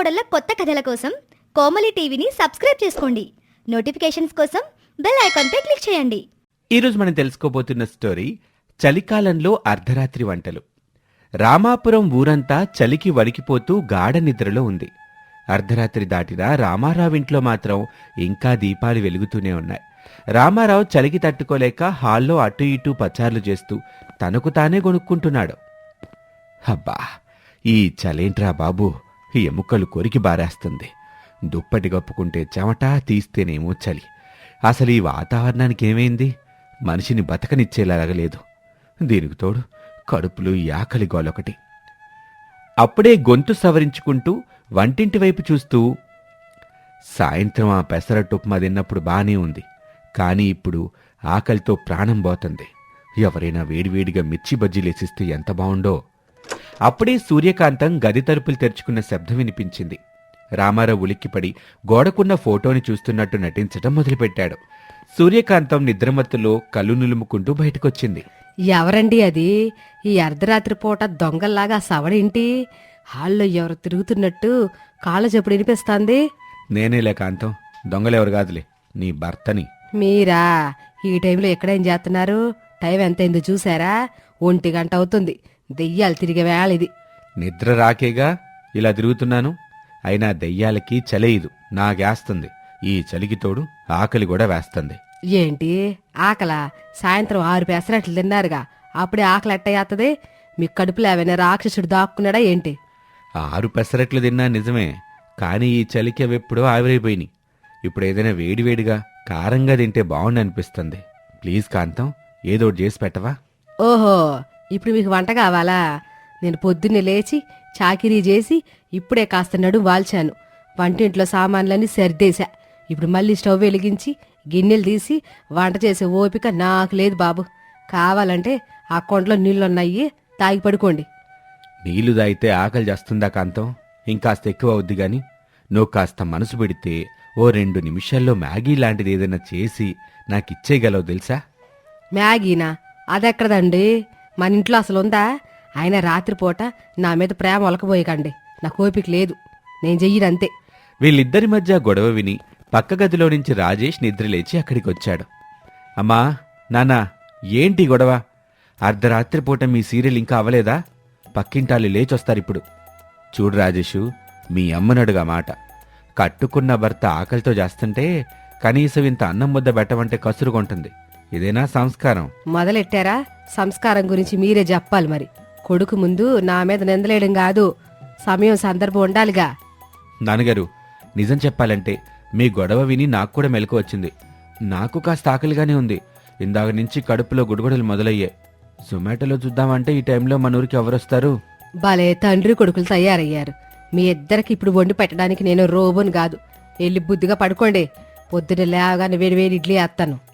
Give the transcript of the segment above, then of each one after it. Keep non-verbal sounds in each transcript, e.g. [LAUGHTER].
కోడళ్ళ కొత్త కథల కోసం కోమలి టీవీని సబ్స్క్రైబ్ చేసుకోండి. నోటిఫికేషన్స్ కోసం బెల్ ఐకాన్పై క్లిక్ చేయండి. ఈరోజు మనం తెలుసుకోబోతున్న స్టోరీ చలికాలంలో అర్ధరాత్రి వంటలు. రామాపురం ఊరంతా చలికి వణికిపోతూ గాఢ నిద్రలో ఉంది. అర్ధరాత్రి దాటినా రామారావు ఇంట్లో మాత్రం ఇంకా దీపాలు వెలుగుతూనే ఉన్నాయి. రామారావు చలికి తట్టుకోలేక హాల్లో అటు ఇటు పచార్లు చేస్తూ తనకు తానే కొనుక్కుంటున్నాడు అబ్బా ఈ చలేంట్రా బాబు. ఎముకలు కొరికి బారేస్తుంది. దుప్పటి కప్పుకుంటే చెమట తీస్తేనేమో చలి. అసలు ఈ వాతావరణానికి ఏమైంది? మనిషిని బతకనిచ్చేలాగలేదు దీనికి తోడు కడుపులు ఈ ఆకలి గోలొకటి. అప్పుడే గొంతు సవరించుకుంటూ వంటింటి వైపు చూస్తూ సాయంత్రం ఆ పెసరట్టు ఉప్మా తిన్నప్పుడు బానే ఉంది. కానీ ఇప్పుడు ఆకలితో ప్రాణం పోతుంది. ఎవరైనా వేడివేడిగా మిర్చి బజ్జీలేసిస్తే ఎంత బావుండో అప్పుడే సూర్యకాంతం గది తలుపులు తెరుచుకున్న శబ్దం వినిపించింది. రామారావు ఉలిక్కిపడి గోడకున్న ఫోటోని చూస్తున్నట్టు నటించటం మొదలుపెట్టాడు. సూర్యకాంతం నిద్రమత్తులో కళ్ళు నులుముకుంటూ బయటకొచ్చింది. ఎవరండి అది? ఈ అర్ధరాత్రి పూట దొంగల్లాగా సవడేంటి హాల్లో ఎవరు తిరుగుతున్నట్టు కాళ్ళ చెప్పుడు వినిపిస్తాంది? నేనేలే కాంతం దొంగలెవరు కాదులే నీ భర్తని. మీరా? ఈ టైంలో ఎక్కడేం చేస్తున్నారు? టైం ఎంతైందో చూసారా? ఒంటి గంట అవుతుంది. దెయ్యాలు తిరిగే వేళ ఇది. నిద్ర రాకేగా ఇలా తిరుగుతున్నాను? అయినా దెయ్యాలకి చలేయదు నాకేస్తుంది ఈ చలికి తోడు ఆకలి కూడా వేస్తుంది. ఏంటి? ఆకలా? సాయంత్రం ఆరు పెసరట్లు తిన్నారుగా. అప్పుడే ఆకలి ఎట్టయ్యాతది మీ కడుపులో ఏమైనా రాక్షసుడు దాక్కున్నాడా ఏంటి? ఆరు పెసరట్లు తిన్నా నిజమే కానీ ఈ చలికి అవి ఎప్పుడో ఆవిరైపోయినాయి ఇప్పుడు ఏదైనా వేడివేడిగా కారంగా తింటే బాగుండి అనిపిస్తుంది ప్లీజ్ కాంతం ఏదో ఒకటి చేసి పెట్టవా? ఓహో ఇప్పుడు మీకు వంట కావాలా? నేను పొద్దున్నే లేచి చాకిరీ చేసి ఇప్పుడే కాస్త నడుం వాల్చాను. వంటింట్లో సామాన్లన్నీ సర్దేశా. ఇప్పుడు మళ్ళీ స్టవ్ వెలిగించి గిన్నెలు తీసి వంట చేసే ఓపిక నాకు లేదు బాబు. కావాలంటే ఆ కొండలో నీళ్ళున్నాయి తాగి పడుకోండి. నీళ్ళు తాగితే ఆకలి చేస్తుందా కాంతం? ఇంకాస్త ఎక్కువ అవుద్ది గాని. నువ్వు కాస్త మనసు పెడితే ఓ రెండు నిమిషాల్లో మ్యాగీ లాంటిది ఏదైనా చేసి నాకిచ్చేయగలవు తెలుసా? మ్యాగీనా? అదెక్కడదండి? మన ఇంట్లో అసలు ఉందా? ఆయన రాత్రిపూట నా మీద ప్రేమ ఒలకబోయకండి నాకు ఓపిక లేదు. నేను చెయ్యనంతే వీళ్ళిద్దరి మధ్య గొడవ విని పక్క గదిలో నుంచి రాజేష్ నిద్రలేచి అక్కడికి వచ్చాడు అమ్మా నానా ఏంటి గొడవ? అర్ధరాత్రి పూట మీ సీరియల్ ఇంకా అవలేదా? పక్కింటాళ్ళు లేచొస్తారిప్పుడు. చూడు రాజేషు మీ అమ్మనడుగా మాట. కట్టుకున్న భర్త ఆకలితో చేస్తుంటే కనీసం ఇంత అన్నం ముద్ద పెట్టమంటే కసురుకుంటుంది ఇదేనా సంస్కారం. మొదలెట్టారా? సంస్కారం గురించి మీరే చెప్పాలి మరి. కొడుకు ముందు నా మీద నిందలేయడం కాదు. సమయం సందర్భం ఉండాలిగా. నాన్నగారు నిజం చెప్పాలంటే మీ గొడవ విని నాకు కూడా మెలకు వచ్చింది. నాకు కాస్త ఆకలిగానే ఉంది. ఇందాక నుంచి కడుపులో గుడగొడలు మొదలయ్యాయి. జొమాటోలో చూద్దామంటే ఈ టైంలో మన ఊరికి ఎవరొస్తారు? భలే తండ్రి కొడుకులు తయారయ్యారు. మీ ఇద్దరికి ఇప్పుడు వండి పెట్టడానికి నేను రోబోని కాదు. వెళ్ళి బుద్ధిగా పడుకోండి. పొద్దున లేవగానే వేడి వేడి ఇడ్లీ వేస్తాను.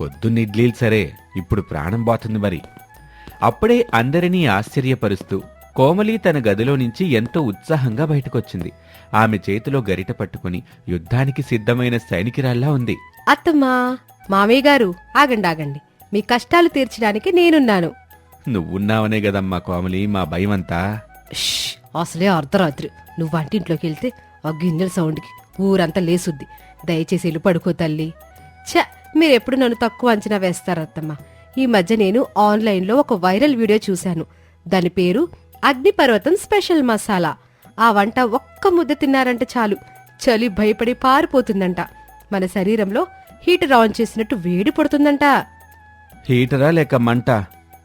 పొద్దున్న ఇడ్లీలు సరే ఇప్పుడు ప్రాణం పోతుంది మరి. అప్పుడే అందరినీ ఆశ్చర్యపరుస్తూ కోమలి తన గదిలో నుంచి ఎంతో ఉత్సాహంగా బయటకొచ్చింది. ఆమె చేతిలో గరిట పట్టుకుని యుద్ధానికి సిద్ధమైన సైనికురాల్లా ఉంది. అత్తమ్మా మామయ్య గారు ఆగండి ఆగండి. మీ కష్టాలు తీర్చడానికి నేనున్నాను. నువ్వున్నావనే కదమ్మా కోమలి మా భయమంతా. ష్, అసలే అర్ధరాత్రి. నువ్వు వంటింట్లోకి వెళ్తే ఆ గిన్నెల సౌండ్కి ఊరంతా లేసుద్ది. దయచేసి వెళ్ళి పడుకో తల్లి. ఛ మీరెప్పుడు నన్ను తక్కువ అంచనా వేస్తారు అత్తమ్మ ఈ మధ్య నేను ఆన్లైన్లో ఒక వైరల్ వీడియో చూశాను. దాని పేరు అగ్నిపర్వతం స్పెషల్ మసాలా. ఆ వంట ఒక్క ముద్ద తిన్నారంటే చాలు. చలి భయపడి పారిపోతుందంట. మన శరీరంలో హీటర్ ఆన్ చేసినట్టు వేడి పడుతుందంట. హీటరా లేక మంట?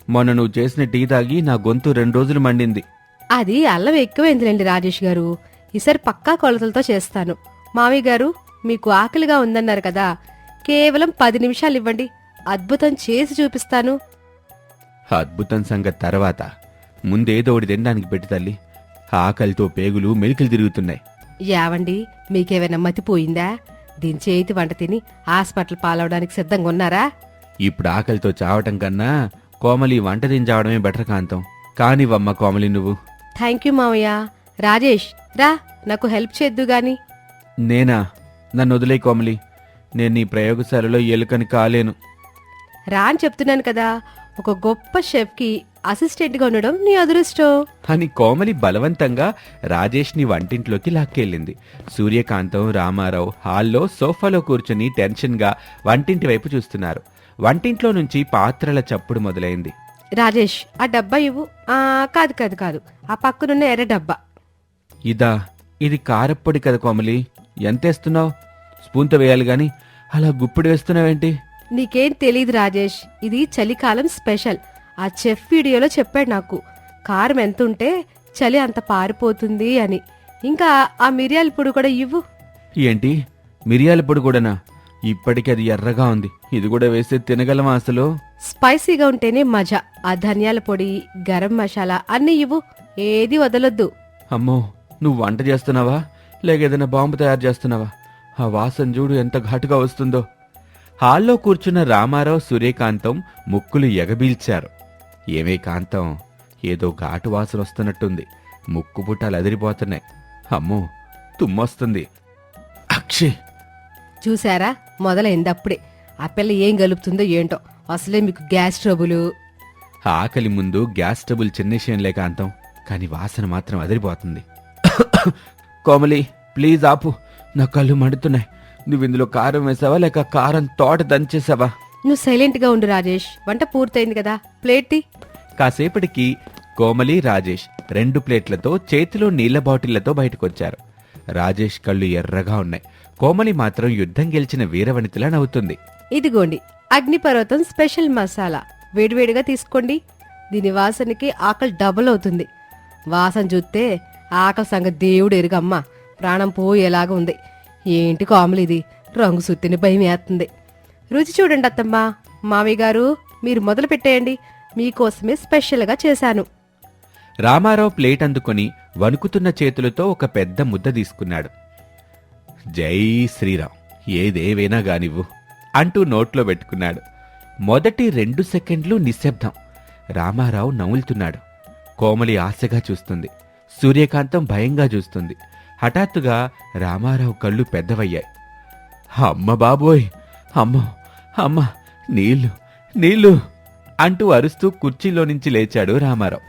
మొన్న నువ్వు చేసిన టీ తాగి నా గొంతు రెండు రోజులు మండింది. అది అల్లం ఎక్కువైందిలేండి రాజేష్ గారు. ఈసారి పక్కా కొలతలతో చేస్తాను. మామయ్య గారు మీకు ఆకలిగా ఉందన్నారు కదా. కేవలం పది నిమిషాలు ఇవ్వండి. అద్భుతం చేసి చూపిస్తాను. అద్భుతం సంగతి తర్వాత. ముందేదో ఒకటి తినడానికి పెట్టి తల్లి. ఆకలితో పేగులు మెలికలు తిరుగుతున్నాయి. యావండి మీకేమైనా మతిపోయిందా దీని చేతి వంట తిని హాస్పిటల్ పాలవడానికి సిద్ధంగా ఉన్నారా? ఇప్పుడు ఆకలితో చావటం కన్నా కోమలి వంట తిని బెటర్ కాంతం. కానివమ్మ కోమలి నువ్వు. థ్యాంక్ యూ మామయ్య రాజేష్ రా నాకు హెల్ప్ చేద్దు గాని నేనా? నన్ను వదిలే కోమలి. నేను నీ ప్రయోగశాలలో ఎలుకని కాలేను. రా అని చెప్తున్నాను కదా ఒక గొప్ప షెఫ్కి అసిస్టెంట్గా ఉండడం నీ అదృష్టం. అని కోమలి బలవంతంగా రాజేష్ని వంటింట్లోకి లాక్కెళ్ళింది. సూర్యకాంతం రామారావు హాల్లో సోఫాలో కూర్చుని టెన్షన్గా వంటింటి వైపు చూస్తున్నారు. వంటింట్లో నుంచి పాత్రల చప్పుడు మొదలైంది. రాజేష్ ఆ డబ్బా ఇవ్వు. ఆ కాదు కాదు కాదు. ఆ పక్కనున్న ఎర్ర డబ్బా. ఇదా ఇది కారప్పొడి కదా కోమలి. ఎంతేస్తున్నావు? స్పూన్తో వేయాలి గాని అలా గుప్పిడి వేస్తున్నావేంటి? నీకేం తెలీదు రాజేష్ ఇది చలికాలం స్పెషల్. ఆ చెఫ్ వీడియోలో చెప్పాడు నాకు కారం ఎంత ఉంటే చలి అంత పారిపోతుంది అని. ఇంకా ఆ మిరియాల పొడి కూడా ఇవ్వు. ఏంటి? మిరియాల పొడి కూడానా? ఇప్పటికి అది ఎర్రగా ఉంది. ఇది కూడా వేస్తే తినగలమా అసలు? స్పైసీగా ఉంటేనే మజా. ఆ ధనియాల పొడి గరం మసాలా అన్నీ ఇవ్వు. ఏది వదలొద్దు. అమ్మో నువ్వు వంట చేస్తున్నావా? లేక ఏదైనా బాంబు తయారు చేస్తున్నావా? ఆ వాసన చూడు ఎంత ఘాటుగా వస్తుందో. హాల్లో కూర్చున్న రామారావు సూర్యకాంతం ముక్కులు ఎగబీల్చారు. ఏమే కాంతం? ఏదో ఘాటు వాసన వస్తున్నట్టుంది. ముక్కు పుట్టాలు అదిరిపోతున్నాయి. అమ్మో తుమ్మొస్తుంది. అక్షయ్ చూసారా మొదలైంది అప్పుడే ఆ పిల్ల ఏం గలుపుతుందో ఏంటో. అసలే మీకు గ్యాస్ ట్రబుల్. ఆకలి ముందు గ్యాస్ ట్రబుల్ చిన్న విషయంలే కాంతం. కానీ వాసన మాత్రం అదిరిపోతుంది. [COUGHS] కోమలి ప్లీజ్ ఆపు. నా కళ్ళు మండుతున్నాయి. నువ్వు ఇందులో కారం వేసావా లేక కారం తోట దంచేసావా? నువ్వు సైలెంట్గా ఉండు రాజేష్. వంట పూర్తయింది కదా. ప్లేట్ టీ కాసేపటికి కోమలి రాజేష్ రెండు ప్లేట్లతో చేతిలో నీళ్ళ బాటిళ్ళతో బయటకొచ్చారు. రాజేష్ కళ్ళు ఎర్రగా ఉన్నాయి. కోమలి మాత్రం యుద్ధం గెలిచిన వీరవనితలా నవ్వుతుంది. ఇదిగోండి అగ్నిపర్వతం స్పెషల్ మసాలా. వేడివేడిగా తీసుకోండి. దీని వాసనకి ఆకలి డబుల్ అవుతుంది. వాసన చూస్తే ఆకలి సంగతి దేవుడు ఎరుగమ్మ. ప్రాణం పోయేలాగా ఉంది. ఏంటి కాములిది రంగు సుత్తిని భయం వేస్తుంది. రుచి చూడండి అత్తమ్మా. మామయ్య గారు మీరు మొదలు పెట్టేయండి. మీకోసమే స్పెషల్గా చేశాను. రామారావు ప్లేట్ అందుకొని వణుకుతున్న చేతులతో ఒక పెద్ద ముద్ద తీసుకున్నాడు. జై శ్రీరామ్. ఏదేవైనా గానివ్వు అంటూ నోట్లో పెట్టుకున్నాడు. మొదటి రెండు సెకండ్లు నిశ్శబ్దం. రామారావు నవ్వులుతున్నాడు కోమలి ఆశగా చూస్తుంది. సూర్యకాంతం భయంగా చూస్తుంది. హఠాత్తుగా రామారావు కళ్ళు పెద్దవయ్యాయి. అమ్మ బాబోయ్! అమ్మ! అమ్మ! నీళ్ళు నీళ్ళు అంటూ అరుస్తూ కుర్చీలో నుంచి లేచాడు రామారావు.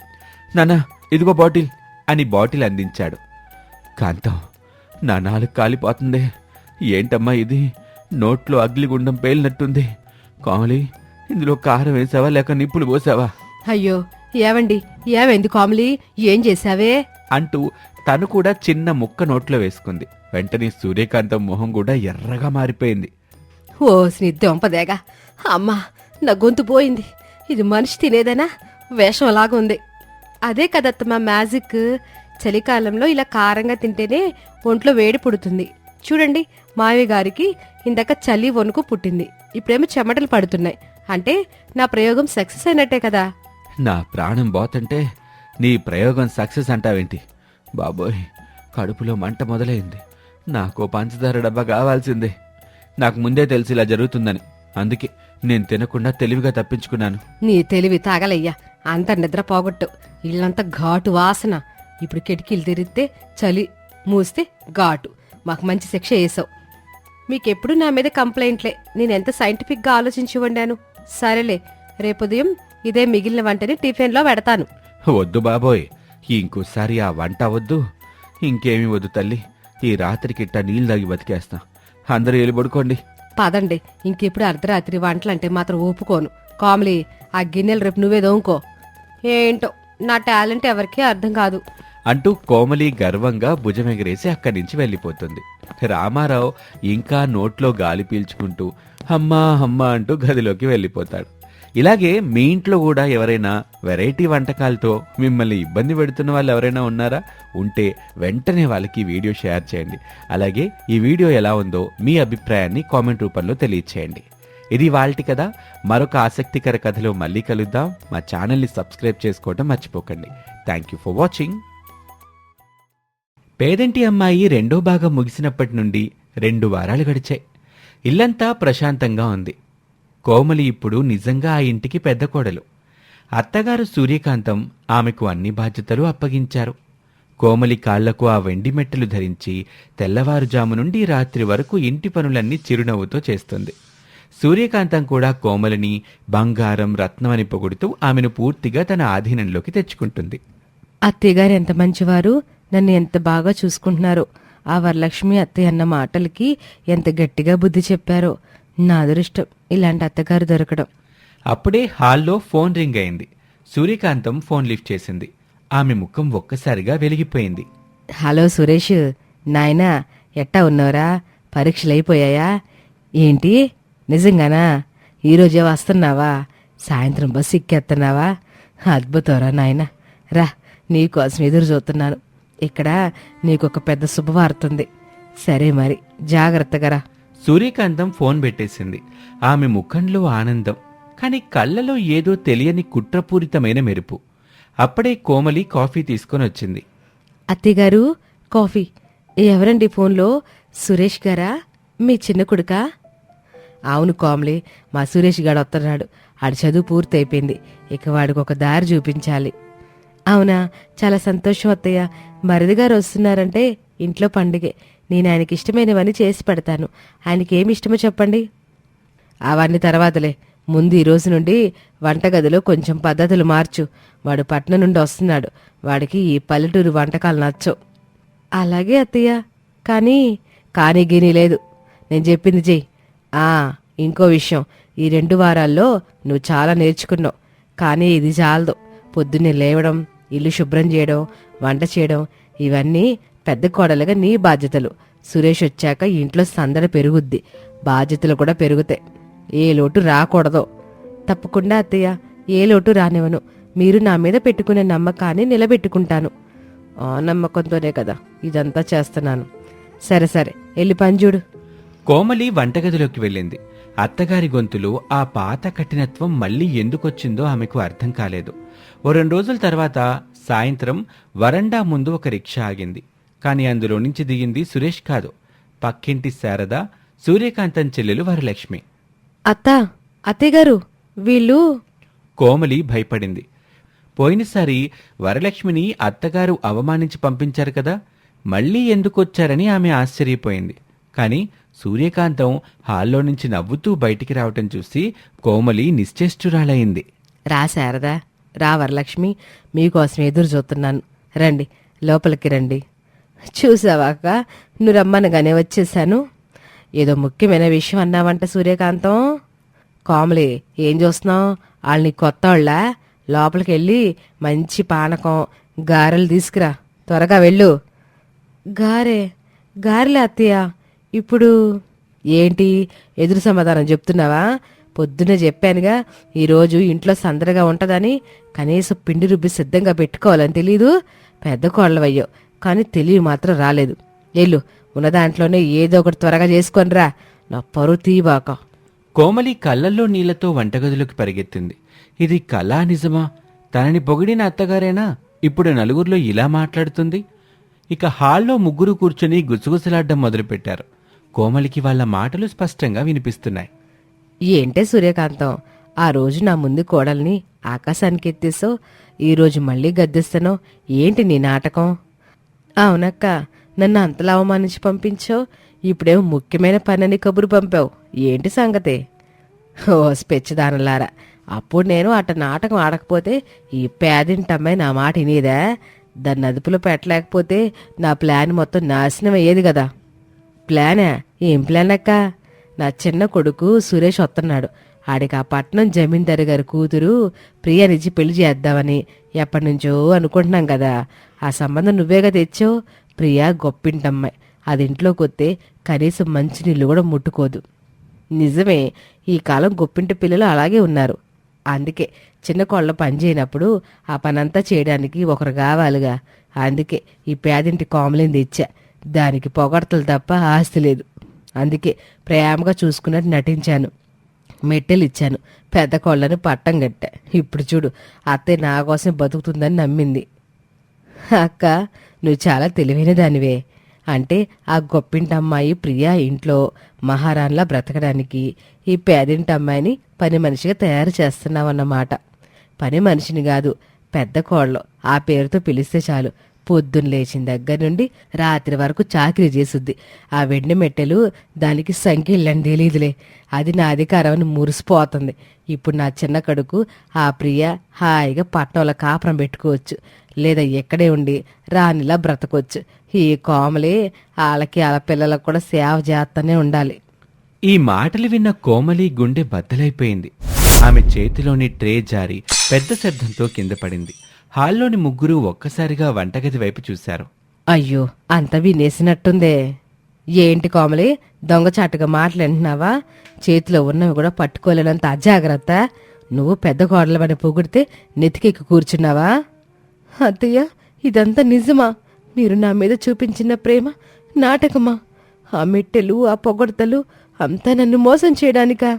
నానా ఇదిగో బాటిల్! అని బాటిల్ అందించాడు. కాంతం నా నాలుగు కాలిపోతుంది. ఏంటమ్మా ఇది? నోట్లో అగ్లిగుండం పేలినట్టుంది. కామలి ఇందులో కారం వేసావా లేక నిప్పులు పోసావా? అయ్యో ఏవండి? ఏమైంది కాములి? ఏం చేశావే? అంటూ తను కూడా చిన్న ముక్క నోట్లో వేసుకుంది. వెంటనే సూర్యకాంతం మొహం కూడా ఎర్రగా మారిపోయింది. ఓ స్నిద్దొంపదేగా అమ్మా నా గొంతు పోయింది. ఇది మనిషి తినేదేనా? వేషం అలాగా ఉంది. అదే కదత్తమ్మా మ్యాజిక్. చలికాలంలో ఇలా కారంగా తింటేనే ఒంట్లో వేడి పుడుతుంది. చూడండి మావయ్య గారికి ఇందాక చలి వణుకు పుట్టింది. ఇప్పుడేమో చెమటలు పడుతున్నాయి. అంటే నా ప్రయోగం సక్సెస్ అయినట్టే కదా? నా ప్రాణం పోతంటే నీ ప్రయోగం సక్సెస్ అంటావేంటి? బాబోయ్ కడుపులో మంట మొదలైంది. నాకు పంచదార డబ్బా కావాల్సిందే. నాకు ముందే తెలిసి ఇలా జరుగుతుందని. అందుకే నేను తినకుండా తెలివిగా తప్పించుకున్నాను. నీ తెలివి తాగలయ్యా. అంత నిద్ర పోగొట్టు. ఇల్లంతా ఘాటు వాసన. ఇప్పుడు కిటికీలు తెరిస్తే చలి మూస్తే ఘాటు. మాకు మంచి శిక్ష వేసావు. మీకెప్పుడు నా మీద కంప్లైంట్లే. నేనెంత సైంటిఫిక్గా ఆలోచించి వండాను? సరేలే రేపు ఉదయం ఇదే మిగిలిన వంటని టిఫిన్లో పెడతాను. వద్దు బాబోయ్. ఇంకోసారి ఆ వంట వద్దు ఇంకేమీ వద్దు తల్లి. ఈ రాత్రికి ఇట్టా నీళ్ళు తాగి బతికేస్తా. అందరూ వెళ్ళి పడుకోండి. పదండి. ఇంకెప్పుడు అర్ధరాత్రి వంటలంటే మాత్రం ఒప్పుకోను. కామలి ఆ గిన్నెలు రేపు నువ్వే దోంకో ఏంటో నా టాలెంట్ ఎవరికీ అర్థం కాదు. అంటూ కోమలి గర్వంగా భుజమెగరేసి అక్కడి నుంచి వెళ్ళిపోతుంది. రామారావు ఇంకా నోట్లో గాలి పీల్చుకుంటూ హమ్మా హమ్మా అంటూ గదిలోకి వెళ్ళిపోతాడు. ఇలాగే మీ ఇంట్లో కూడా ఎవరైనా వెరైటీ వంటకాలతో మిమ్మల్ని ఇబ్బంది పెడుతున్న వాళ్ళు ఎవరైనా ఉన్నారా? ఉంటే వెంటనే వాళ్ళకి వీడియో షేర్ చేయండి. అలాగే ఈ వీడియో ఎలా ఉందో మీ అభిప్రాయాన్ని కామెంట్ రూపంలో తెలియచేయండి. ఇది వాళ్ళటి కదా మరొక ఆసక్తికర కథలో మళ్ళీ కలుద్దాం. మా ఛానల్ని సబ్స్క్రైబ్ చేసుకోవడం మర్చిపోకండి. థ్యాంక్ యూ ఫర్ వాచింగ్ పేదంటి అమ్మాయి రెండో భాగం ముగిసినప్పటి నుండి రెండు వారాలు గడిచాయి. ఇల్లంతా ప్రశాంతంగా ఉంది. కోమలి ఇప్పుడు నిజంగా ఆ ఇంటికి పెద్ద కోడలు. అత్తగారు సూర్యకాంతం ఆమెకు అన్ని బాధ్యతలు అప్పగించారు. కోమలి కాళ్ళకు ఆ వెండి మెట్టెలు ధరించి తెల్లవారుజాము నుండి రాత్రి వరకు ఇంటి పనులన్నీ చిరునవ్వుతో చేస్తుంది. సూర్యకాంతం కూడా కోమలిని బంగారం రత్నం అని పొగుడుతూ ఆమెను పూర్తిగా తన ఆధీనంలోకి తెచ్చుకుంటుంది. అత్తయ్యగారు ఎంత మంచివారు నన్ను ఎంత బాగా చూసుకుంటున్నారో. ఆ వరలక్ష్మి అత్తయ్య అన్న మాటలకి ఎంత గట్టిగా బుద్ధి చెప్పారో. నా అదృష్టం ఇలాంటి అత్తగారు దొరకడం. అప్పుడే హాల్లో ఫోన్ రింగ్ అయింది. సూర్యకాంతం ఫోన్ లిఫ్ట్ చేసింది. ఆమె ముఖం ఒక్కసారిగా వెలిగిపోయింది. హలో సురేష్ నాయనా ఎట్టా ఉన్నావురా? పరీక్షలు అయిపోయాయా ఏంటి? నిజంగానా? ఈరోజే వస్తున్నావా? సాయంత్రం బస్సు ఎక్కేస్తున్నావా అద్భుతంరా నాయనా. రా నీకోసం ఎదురు చూస్తున్నాను. ఇక్కడ నీకొక పెద్ద శుభవార్త ఉంది. సరే మరి జాగ్రత్తగా రా. సూర్యకాంతం ఫోన్ పెట్టేసింది. ఆమె ముఖంలో ఆనందం కాని కళ్ళలో ఏదో తెలియని కుట్రపూరితమైన మెరుపు. అప్పుడే కోమలి కాఫీ తీసుకొని వచ్చింది. అత్తయ్యగారు కాఫీ. ఎవరండి ఫోన్లో? సురేష్ గారా? మీ చిన్న కొడుకా? అవును కోమలి మా సురేష్ గాడు వస్తున్నాడు. ఆడి చదువు పూర్తి అయిపోయింది ఇక వాడికి ఒక దారి చూపించాలి. అవునా? చాలా సంతోషం అత్తయ్య. మరిది గారు వస్తున్నారంటే ఇంట్లో పండుగే. నేను ఆయనకి ఇష్టమైనవన్నీ చేసి పెడతాను. ఆయనకి ఏమి ఇష్టమో చెప్పండి. అవన్నీ తర్వాతలే. ముందు ఈ రోజు నుండి వంటగదిలో కొంచెం పద్ధతులు మార్చు. వాడు పట్నం నుండి వస్తున్నాడు. వాడికి ఈ పల్లెటూరు వంటకాలు నచ్చవు. అలాగే అత్తయ్య. కానీ కానీ గిని లేదు. నేను చెప్పింది చెయ్యి. ఆ ఇంకో విషయం. ఈ రెండు వారాల్లో నువ్వు చాలా నేర్చుకున్నావు. కానీ ఇది చాలదు. పొద్దున్నే లేవడం ఇల్లు శుభ్రం చేయడం వంట చేయడం ఇవన్నీ పెద్ద కోడలుగా నీ బాధ్యతలు. సురేష్ వచ్చాక ఇంట్లో సందడి పెరుగుద్ది. బాధ్యతలు కూడా పెరుగుతాయి. ఏ లోటు రాకూడదు. తప్పకుండా అత్తయ్య ఏ లోటు రానివ్వను. మీరు నా మీద పెట్టుకునే నమ్మకాన్ని నిలబెట్టుకుంటాను. ఆ నమ్మకంతోనే కదా ఇదంతా చేస్తున్నాను. సరే సరే. వెళ్ళి పని చూడు. కోమలి వంటగదిలోకి వెళ్ళింది. అత్తగారి గొంతులో ఆ పాత కఠినత్వం మళ్ళీ ఎందుకొచ్చిందో ఆమెకు అర్థం కాలేదు. ఓ రెండు రోజుల తర్వాత సాయంత్రం వరండా ముందు ఒక రిక్షా ఆగింది. కానీ అందులో నుంచి దిగింది సురేష్ కాదు. పక్కింటి శారద సూర్యకాంతం చెల్లెలు వరలక్ష్మి. అత్త అత్తయ్య గారు వీళ్ళు? కోమలి భయపడింది. పోయినసారి వరలక్ష్మిని అత్తగారు అవమానించి పంపించారు కదా మళ్ళీ ఎందుకొచ్చారని ఆమె ఆశ్చర్యపోయింది. కాని సూర్యకాంతం హాల్లో నుంచి నవ్వుతూ బయటికి రావటం చూసి కోమలి నిశ్చేష్టురాలైంది. రా శారదా రా వరలక్ష్మి మీకోసం ఎదురు చూస్తున్నాను. రండి లోపలికి రండి. చూసావాక నువ్వు రమ్మనగానే వచ్చేసాను. ఏదో ముఖ్యమైన విషయం అన్నావంట సూర్యకాంతం. కోమలి ఏం చూస్తున్నావు? వాళ్ళని కొత్త వాళ్ళ లోపలికి వెళ్ళి మంచి పానకం గారెలు తీసుకురా. త్వరగా వెళ్ళు. గారే? గారెలే అత్తయ్య? ఇప్పుడు? ఏంటి? ఎదురు సమాధానం చెప్తున్నావా? పొద్దున చెప్పానుగా ఈరోజు ఇంట్లో సందడిగా ఉంటుందని కనీసం పిండి రుబ్బి సిద్ధంగా పెట్టుకోవాలని తెలీదు. పెద్ద కోళ్ళవయ్యో కానీ తెలివి మాత్రం రాలేదు. ఎల్లు ఉన్న దాంట్లోనే ఏదో ఒకటి త్వరగా చేసుకొనిరా. నా పరువు తీబాక కోమలి కళ్ళల్లో నీళ్ళతో వంటగదిలోకి పరిగెత్తింది. ఇది కళా నిజమా? తనని పొగిడిన అత్తగారేనా? ఇప్పుడు నలుగురిలో ఇలా మాట్లాడుతుంది? ఇక హాల్లో ముగ్గురు కూర్చొని గుసగుసలాడ్డం మొదలుపెట్టారు. కోమలికి వాళ్ళ మాటలు స్పష్టంగా వినిపిస్తున్నాయి. ఏంటే సూర్యకాంతం? ఆ రోజు నా ముందు కోడల్ని ఆకాశానికి ఎత్తేసో ఈరోజు మళ్ళీ గద్దెస్తానో? ఏంటి నీ నాటకం? అవునక్క నన్ను అంతలా అవమానించి పంపించావు? ఇప్పుడేమో ముఖ్యమైన పనని కబురు పంపావు. ఏంటి సంగతి? ఓ స్పెచ్చదానలారా అప్పుడు నేను అట నాటకం ఆడకపోతే ఈ పేదింటమ్మాయి నా మాట వినేదా? దాన్ని అదుపులో పెట్టలేకపోతే నా ప్లాన్ మొత్తం నాశనం అయ్యేది కదా. ప్లానా? ఏం ప్లాన్ అక్క నా చిన్న కొడుకు సురేష్ వస్తున్నాడు. ఆడికి ఆ పట్నం జమీందారు గారి కూతురు ప్రియనిచ్చి పెళ్ళి చేద్దామని ఎప్పటి నుంచో అనుకుంటున్నాం కదా. ఆ సంబంధం నువ్వేగా తెచ్చావు? ప్రియ గొప్పింటమ్మాయి. అది ఇంట్లోకి వస్తే కనీసం మంచినీళ్ళు కూడా ముట్టుకోదు. నిజమే ఈ కాలం గొప్పింటి పిల్లలు అలాగే ఉన్నారు. అందుకే చిన్న కోళ్ళ పని చేయనప్పుడు ఆ పనంతా చేయడానికి ఒకరు కావాలిగా. అందుకే ఈ పేదింటి కోమలిని తెచ్చా. దానికి పొగడతలు తప్ప ఆస్తి లేదు. అందుకే ప్రేమగా చూసుకున్నట్టు నటించాను. మెట్టెలు ఇచ్చాను పెద్ద కోళ్ళని పట్టం కట్టా. ఇప్పుడు చూడు అత్తయ్య నా కోసం బతుకుతుందని నమ్మింది. అక్క నువ్వు చాలా తెలివైన దానివే. అంటే ఆ గొప్పింటి అమ్మాయి ప్రియా ఇంట్లో మహారాణిలా బ్రతకడానికి ఈ పేదింటి అమ్మాయిని పని మనిషిగా తయారు చేస్తున్నావన్నమాట. పని మనిషిని కాదు పెద్ద కోళ్ళు. ఆ పేరుతో పిలిస్తే చాలు. పొద్దున్న లేచిన దగ్గర నుండి రాత్రి వరకు చాకరీ చేసుద్ది. ఆ వెండి మెట్టెలు దానికి సంఖ్యలని తెలియదులే అది నా అధికారం అని మురిసిపోతుంది. ఇప్పుడు నా చిన్న కడుకు ఆ ప్రియ హాయిగా పట్నంలో కాపురం పెట్టుకోవచ్చు. లేదా ఎక్కడే ఉండి రానిలా బ్రతకొచ్చు. ఈ కోమలే వాళ్ళకి వాళ్ళ పిల్లలకు కూడా సేవ చేస్తూనే ఉండాలి. ఈ మాటలు విన్న కోమలి గుండె బద్దలైపోయింది. ఆమె చేతిలోని ట్రే జారి పెద్ద శబ్దంతో కింద పడింది. హాల్లోని ముగ్గురు ఒక్కసారిగా వంటగది వైపు చూశారు. అయ్యో అంత వినేసినట్టుందే. ఏంటి కోమలి దొంగచాటుగా మాట్లాడుతున్నావా చేతిలో ఉన్నవి కూడా పట్టుకోలేనంత అజాగ్రత్త. నువ్వు పెద్ద కోడలవని పొగిడితే నెతికెక్కి కూర్చున్నావా? అత్తయ్య ఇదంతా నిజమా? మీరు నా మీద చూపించిన ప్రేమ నాటకమా? ఆ మెట్టెలు ఆ పొగడతలు అంతా నన్ను మోసం చేయడానికా?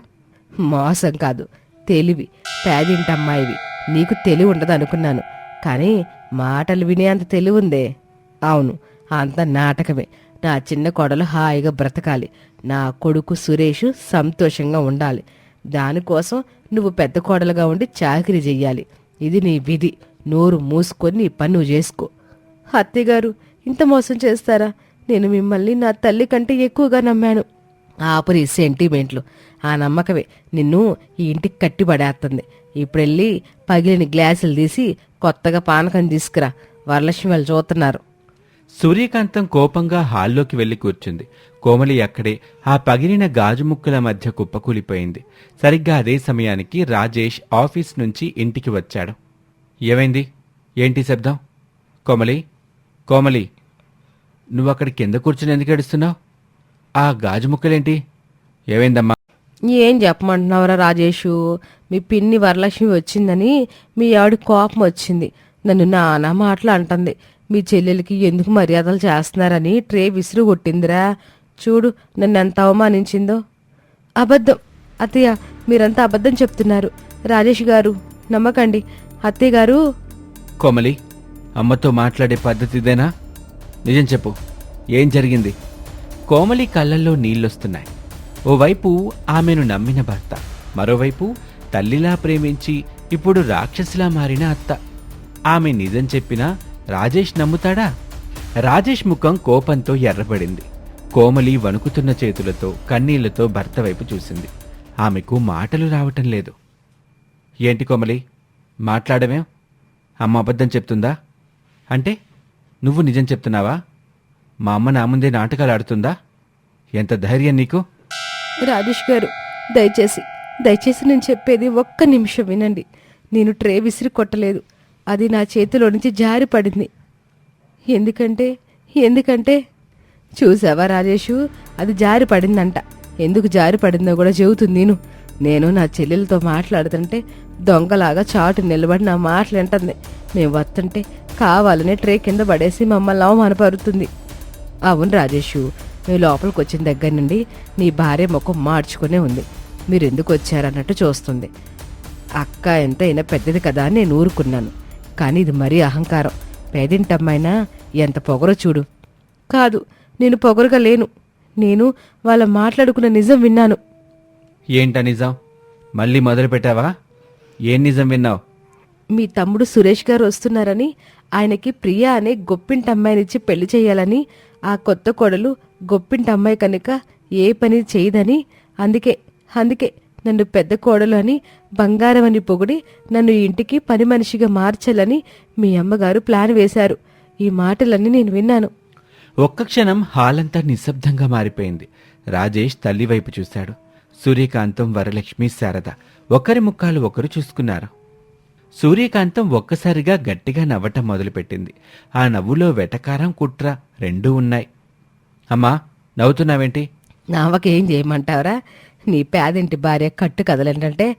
మోసం కాదు తెలివి పేదింటమ్మాయివి నీకు తెలివి ఉండదు అనుకున్నాను కానీ మాటలు వినే అంత తెలివుందే. అవును అంత నాటకమే. నా చిన్న కొడలు హాయిగా బ్రతకాలి. నా కొడుకు సురేష్ సంతోషంగా ఉండాలి. దానికోసం నువ్వు పెద్ద కోడలుగా ఉండి చాకరీ చెయ్యాలి. ఇది నీ విధి. నోరు మూసుకొని నీ పని నువ్వు చేసుకో. అత్తయ్యగారు ఇంత మోసం చేస్తారా? నేను మిమ్మల్ని నా తల్లి కంటే ఎక్కువగా నమ్మాను. ఆపరి సెంటిమెంట్లు. ఆ నమ్మకమే. నిన్ను ఈ ఇంటికి కట్టిపడేస్తుంది ఇప్పుడెళ్ళి పగిలిన గ్లాసులు తీసి కొత్తగా పానకం తీసుకురా. వరలక్ష్మి వాళ్ళు చూస్తున్నారు. సూర్యకాంతం కోపంగా హాల్లోకి వెళ్ళి కూర్చుంది. కోమలి అక్కడే ఆ పగిలిన గాజు ముక్కల మధ్య కుప్పకూలిపోయింది. సరిగ్గా అదే సమయానికి రాజేష్ ఆఫీస్ నుంచి ఇంటికి వచ్చాడు. ఏమైంది? ఏంటి శబ్దం? కోమలి? కోమలి నువ్వు అక్కడ కింద కూర్చుని ఎందుకు ఏడుస్తున్నావు? ఆ గాజు ముక్కలేంటి? ఏమైందమ్మా? ఏం చెప్పమంటున్నావురా రాజేషు? మీ పిన్ని వరలక్ష్మి వచ్చిందని మీ ఆవిడ కోపం వచ్చింది. నన్ను నానా మాటలు అంటుంది. మీ చెల్లెలకి ఎందుకు మర్యాదలు చేస్తున్నారని ట్రే విసురు కొట్టిందిరా. చూడు నన్ను ఎంత అవమానించిందో. అబద్ధం. అత్తయ్య మీరంతా అబద్ధం చెప్తున్నారు. రాజేష్ గారు నమ్మకండి. అత్తయ్య గారు. కోమలి అమ్మతో మాట్లాడే పద్ధతి ఇదేనా నిజం చెప్పు. ఏం జరిగింది? కోమలి కళ్ళల్లో నీళ్ళొస్తున్నాయి. ఓవైపు ఆమెను నమ్మిన భర్త మరోవైపు తల్లిలా ప్రేమించి ఇప్పుడు రాక్షసిలా మారిన అత్త. ఆమె నిజం చెప్పినా రాజేష్ నమ్ముతాడా? రాజేష్ ముఖం కోపంతో ఎర్రబడింది. కోమలి వణుకుతున్న చేతులతో కన్నీళ్ళతో భర్త వైపు చూసింది. ఆమెకు మాటలు రావటం లేదు. ఏంటి కోమలి? మాట్లాడమేం? అమ్మ అబద్ధం చెప్తుందా? అంటే నువ్వు నిజం చెప్తున్నావా? మా అమ్మ నా ముందే నాటకాలు ఆడుతుందా? ఎంత ధైర్యం నీకు? రాజేష్ గారు దయచేసి దయచేసి నేను చెప్పేది ఒక్క నిమిషం వినండి. నేను ట్రే విసిరి కొట్టలేదు. అది నా చేతిలో నుంచి జారి పడింది. ఎందుకంటే ఎందుకంటే? చూసావా రాజేషు? అది జారి పడిందంట. ఎందుకు జారి పడిందో కూడా చెబుతుంది నేను. నేను నా చెల్లెలతో మాట్లాడుతుంటే దొంగలాగా చాటు నిలబడి నా మాటలు వింటుంది. మేము వస్తుంటే కావాలనే ట్రే కింద పడేసి మమ్మల్ని అవమానపరుతుంది. అవును రాజేషు మేము లోపలికి వచ్చిన దగ్గర నుండి నీ భార్య ముఖం మార్చుకునే ఉంది. మీరు ఎందుకు వచ్చారన్నట్టు చూస్తుంది. అక్క ఎంతైనా పెద్దది కదా అని నేను ఊరుకున్నాను. కానీ ఇది మరీ అహంకారం. పేదింటమ్మైనా ఎంత పొగరో చూడు. కాదు నేను పొగరుగా లేను. నేను వాళ్ళ మాట్లాడుకున్న నిజం విన్నాను. ఏంటా నిజం? మళ్ళీ మొదలు పెట్టావా? ఏం నిజం విన్నావు? మీ తమ్ముడు సురేష్ గారు వస్తున్నారని ఆయనకి ప్రియ అనే గొప్పింటి అమ్మాయినిచ్చి పెళ్ళి చేయాలని ఆ కొత్త కోడలు గొప్పింటి అమ్మాయి కనుక ఏ పని చేయదని అందుకే అందుకే నన్ను పెద్ద కోడలు అని బంగారం అని పొగిడి నన్ను ఇంటికి పని మనిషిగా మార్చాలని మీ అమ్మగారు ప్లాన్ వేశారు. ఈ మాటలన్నీ నేను విన్నాను. ఒక్క క్షణం హాలంతా నిశ్శబ్దంగా మారిపోయింది. రాజేష్ తల్లి వైపు చూశాడు. సూర్యకాంతం వరలక్ష్మి శారద ఒకరి ముఖాలు ఒకరు చూసుకున్నారు. సూర్యకాంతం ఒక్కసారిగా గట్టిగా నవ్వటం మొదలుపెట్టింది. ఆ నవ్వులో వెటకారం కుట్ర రెండూ ఉన్నాయి. అమ్మా నవ్వుతున్నావేంటి? నావకేం చేయమంటావరా? నీ పేదింటి భార్య కట్టు కదలేంటంటే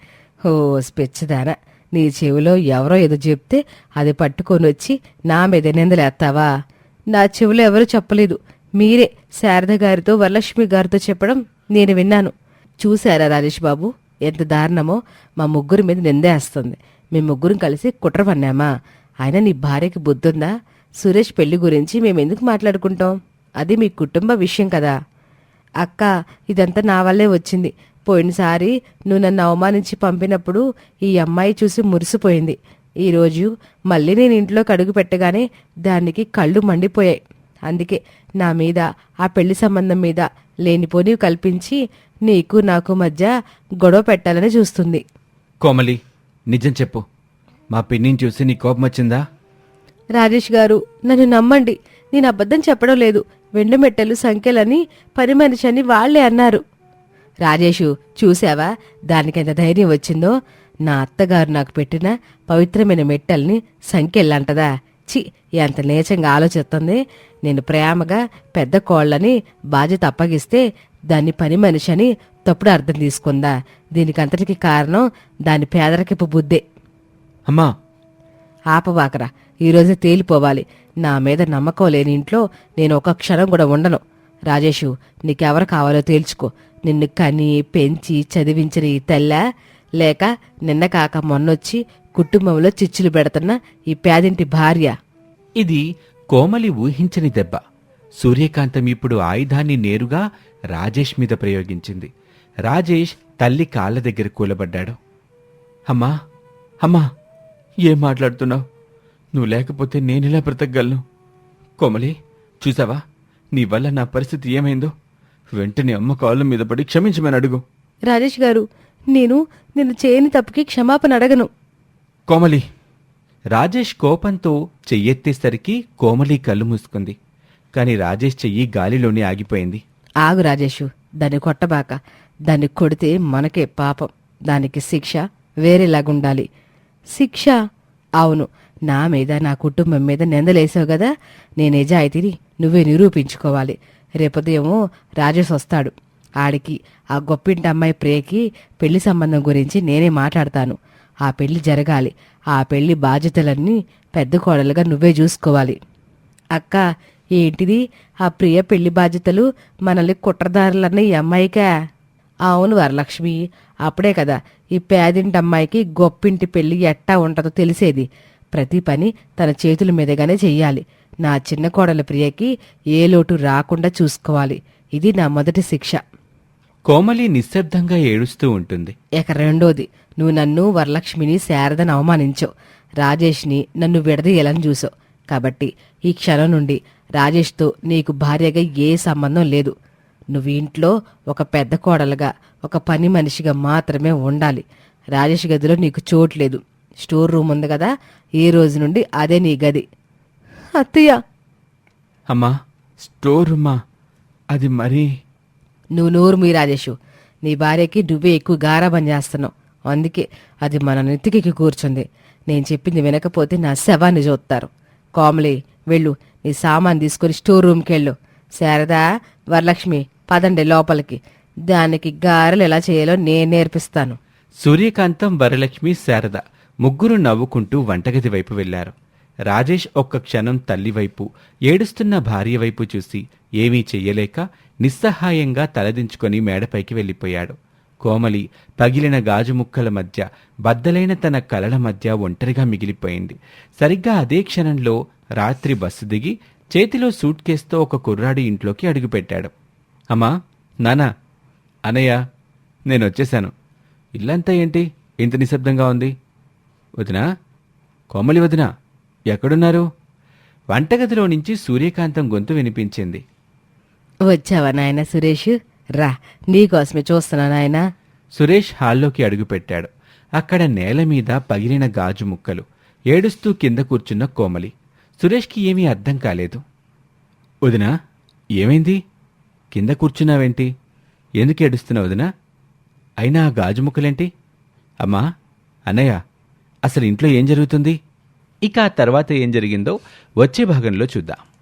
ఓ స్పెచ్చదాన. నీ చెవిలో ఎవరో ఏదో చెప్తే అది పట్టుకొని వచ్చి నా మీద నిందలేస్తావా నా చెవిలో ఎవరు చెప్పలేదు. మీరే శారద గారితో వరలక్ష్మి గారితో చెప్పడం నేను విన్నాను. చూశారా రాజేష్ బాబు ఎంత దారుణమో మా ముగ్గురి మీద నిందేస్తుంది మేము ముగ్గురం కలిసి కుట్ర పన్నామా? అయినా నీ భార్యకి బుద్ధుందా? సురేష్ పెళ్ళి గురించి మేమెందుకు మాట్లాడుకుంటాం? అది మీ కుటుంబ విషయం కదా. అక్క ఇదంతా నా వల్లే వచ్చింది. పోయినసారి నువ్వు నన్ను అవమానించి పంపినప్పుడు ఈ అమ్మాయి చూసి మురిసిపోయింది. ఈరోజు మళ్ళీ నేను ఇంట్లోకి అడుగు పెట్టగానే దానికి కళ్ళు మండిపోయాయి. అందుకే నా మీద ఆ పెళ్ళి సంబంధం మీద లేనిపోని కల్పించి నీకు నాకు మధ్య గొడవ పెట్టాలని చూస్తుంది. కోమలి నిజం చెప్పు. మా పిన్నిని చూసి నీ కోపం వచ్చిందా? రాజేష్ గారు నన్ను నమ్మండి. నేను అబద్ధం చెప్పడం లేదు. వెండుమెట్టలు సంఖ్యలని పని మనిషి అని వాళ్ళే అన్నారు. రాజేషు చూశావా? దానికెంత ధైర్యం వచ్చిందో? నా అత్తగారు నాకు పెట్టిన పవిత్రమైన మెట్టల్ని సంఖ్యలంటదా చి ఎంత నీచంగా ఆలోచిస్తుంది. నేను ప్రేమగా పెద్ద కోళ్ళని బాధ్యత అప్పగిస్తే దాన్ని పని మనిషి అని తప్పుడు అర్థం తీసుకుందా? దీనికంతటికి కారణం దాని పేదరికపు బుద్ధే. అమ్మా ఆపవాకరా. ఈరోజే తేలిపోవాలి. నా మీద నమ్మకం లేని ఇంట్లో నేను ఒక క్షణం కూడా ఉండను. రాజేషు నీకెవరు కావాలో తేల్చుకో. నిన్ను కని పెంచి చదివించిన ఈ లేక నిన్న కాక మొన్నొచ్చి కుటుంబంలో చిచ్చులు పెడుతున్న ఈ పేదింటి భార్య. ఇది కోమలి ఊహించని దెబ్బ. సూర్యకాంతం ఇప్పుడు ఆయుధాన్ని నేరుగా రాజేష్ మీద ప్రయోగించింది. రాజేష్ తల్లి కాళ్ళ దగ్గర కూలబడ్డాడు. అమ్మా అమ్మా. ఏం మాట్లాడుతున్నావు? నువ్వు లేకపోతే నేనెలా బ్రతకగలను? కోమలి చూసావా? నీ వల్ల నా పరిస్థితి ఏమైందో? వెంటనే అమ్మ కాళ్ళ మీద పడి క్షమించమని అడుగు. రాజేష్ గారు నేను నిన్ను చేయని తప్పుకి క్షమాపణ అడగను. కోమలి రాజేష్ కోపంతో చెయ్యెత్తేసరికి కోమలి కళ్ళు మూసుకుంది. కాని రాజేష్ చెయ్యి గాలిలోనే ఆగిపోయింది. ఆగు రాజేషు దాన్ని కొట్టబాక. దాన్ని కొడితే మనకే పాపం. దానికి శిక్ష వేరేలాగుండాలి. శిక్ష. అవును. నా మీద నా కుటుంబం మీద నిందలేసావు కదా? నేను నిజాయితీని నువ్వే నిరూపించుకోవాలి. రేపొదయమో రాజేష్ వస్తాడు. ఆడికి ఆ గొప్పింటి అమ్మాయి ప్రియకి పెళ్ళి సంబంధం గురించి నేనే మాట్లాడతాను. ఆ పెళ్ళి జరగాలి. ఆ పెళ్ళి బాధ్యతలన్నీ పెద్ద కోడలుగా నువ్వే చూసుకోవాలి. అక్క ఏంటిది ఆ ప్రియ పెళ్ళి బాధ్యతలు మనల్ని కుట్రదారులన్న ఈ అమ్మాయికా? అవును వరలక్ష్మి. అప్పుడే కదా ఈ పేదింటి అమ్మాయికి గొప్పింటి పెళ్ళి ఎట్టా ఉంటుందో తెలిసేది. ప్రతి పని తన చేతుల మీదగానే చెయ్యాలి. నా చిన్న కోడల ప్రియకి ఏ లోటు రాకుండా చూసుకోవాలి. ఇది నా మొదటి శిక్ష. కోమలి నిశ్శబ్దంగా ఏడుస్తూ ఉంటుంది. ఇక రెండోది నువ్వు నన్ను వరలక్ష్మిని శారదను అవమానించావు రాజేష్ని నన్ను విడదీయాలని చూసావు కాబట్టి ఈ క్షణం నుండి రాజేష్తో నీకు భార్యగా ఏ సంబంధం లేదు. నువ్వు ఇంట్లో ఒక పెద్ద కోడలుగా ఒక పని మనిషిగా మాత్రమే ఉండాలి. రాజేష్ గదిలో నీకు చోటు లేదు. స్టోర్ రూమ్ ఉంది కదా ఈ రోజు నుండి అదే నీ గది. అత్తయ్య! అమ్మా స్టోర్ రూమా? అది మరీ నువ్వు నోరు మీ రాజేషు. నీ భార్యకి నువ్వే ఎక్కువ గారాబం చేస్తున్నావు. అందుకే అది మన నెత్తికి కూర్చుంది. నేను చెప్పింది వినకపోతే నా శవాన్ని చూస్తారు. కోమలి వెళ్ళు. నీ సామాన్ తీసుకొని స్టోర్ రూమ్కి వెళ్ళు. శారదా వరలక్ష్మి పదండి లోపలికి. దానికి గారెలు ఎలా చేయాలో నేను నేర్పిస్తాను. సూర్యకాంతం వరలక్ష్మి శారద ముగ్గురు నవ్వుకుంటూ వంటగది వైపు వెళ్ళారు. రాజేష్ ఒక్క క్షణం తల్లివైపు ఏడుస్తున్న భార్య వైపు చూసి ఏమీ చెయ్యలేక నిస్సహాయంగా తలదించుకొని మేడపైకి వెళ్ళిపోయాడు. కోమలి పగిలిన గాజు ముక్కల మధ్య బద్దలైన తన కలల మధ్య ఒంటరిగా మిగిలిపోయింది. సరిగ్గా అదే క్షణంలో రాత్రి బస్సు దిగి చేతిలో సూట్ కేసుతో ఒక కుర్రాడి ఇంట్లోకి అడుగుపెట్టాడు. అమ్మా నానా అనయ్య నేను వచ్చేశాను. ఇల్లంతా ఏంటి? ఇంత నిశ్శబ్దంగా ఉంది. వదినా కోమలి వదినా ఎక్కడున్నారు? వంటగదిలో నుంచి సూర్యకాంతం గొంతు వినిపించింది. వచ్చావా నాయన సురేష్? రా నీకోసమే చూస్తున్నా నాయనా. సురేష్ హాల్లోకి అడుగుపెట్టాడు. అక్కడ నేల మీద పగిలిన గాజు ముక్కలు. ఏడుస్తూ కింద కూర్చున్న కోమలి. సురేష్కి ఏమీ అర్థం కాలేదు. వదినా ఏమైంది? కింద కూర్చున్నావేంటి? ఎందుకు ఏడుస్తున్నావు వదినా? అయినా ఆ గాజు ముక్కలేంటి? అమ్మా అన్నయ్య అసలు ఇంట్లో ఏం జరుగుతుంది? ఇక ఆ తర్వాత ఏం జరిగిందో వచ్చే భాగంలో చూద్దాం.